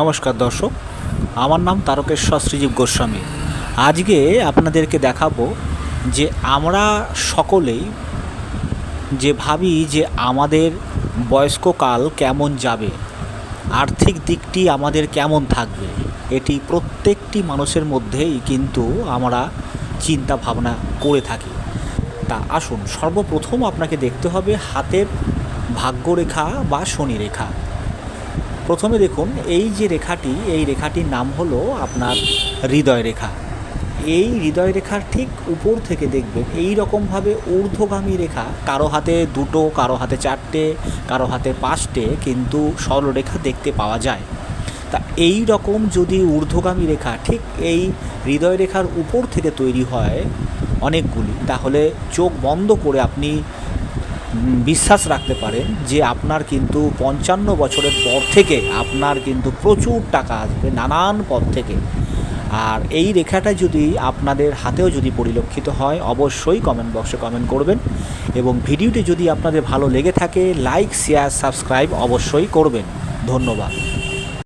নমস্কার দর্শক, আমার নাম তারকেশ্বর শ্রীজীব গোস্বামী। আজকে আপনাদেরকে দেখাবো যে আমরা সকলেই যে ভাবি যে আমাদের বয়স্ককাল কেমন যাবে, আর্থিক দিকটি আমাদের কেমন থাকবে, এটি প্রত্যেকটি মানুষের মধ্যেই কিন্তু আমরা চিন্তা ভাবনা করে থাকি। তা আসুন, সর্বপ্রথম আপনাকে দেখতে হবে হাতের ভাগ্যরেখা বা শনি রেখা প্রথমে দেখুন, এই যে রেখাটি, এই রেখাটির নাম হলো আপনার হৃদয় রেখা। এই হৃদয় রেখার ঠিক উপর থেকে দেখবেন, এই রকমভাবে ঊর্ধ্বগামী রেখা, কারও হাতে দুটো, কারও হাতে চারটে, কারও হাতে পাঁচটে কিন্তু সরলরেখা দেখতে পাওয়া যায়। তা এই রকম যদি ঊর্ধ্বগামী রেখা, ঠিক এই হৃদয় রেখার উপর থেকে তৈরি হয় অনেকগুলি, তাহলে চোখ বন্ধ করে আপনি বিশ্বাস রাখতে পারেন যে আপনার কিন্তু পঞ্চান্ন বছরের পর থেকে আপনার কিন্তু প্রচুর টাকা আসবে নানান পথ থেকে। আর এই রেখাটা যদি আপনাদের হাতেও যদি পরিলক্ষিত হয়, অবশ্যই কমেন্ট বক্সে কমেন্ট করবেন এবং ভিডিওটি যদি আপনাদের ভালো লেগে থাকে লাইক শেয়ার সাবস্ক্রাইব অবশ্যই করবেন। ধন্যবাদ।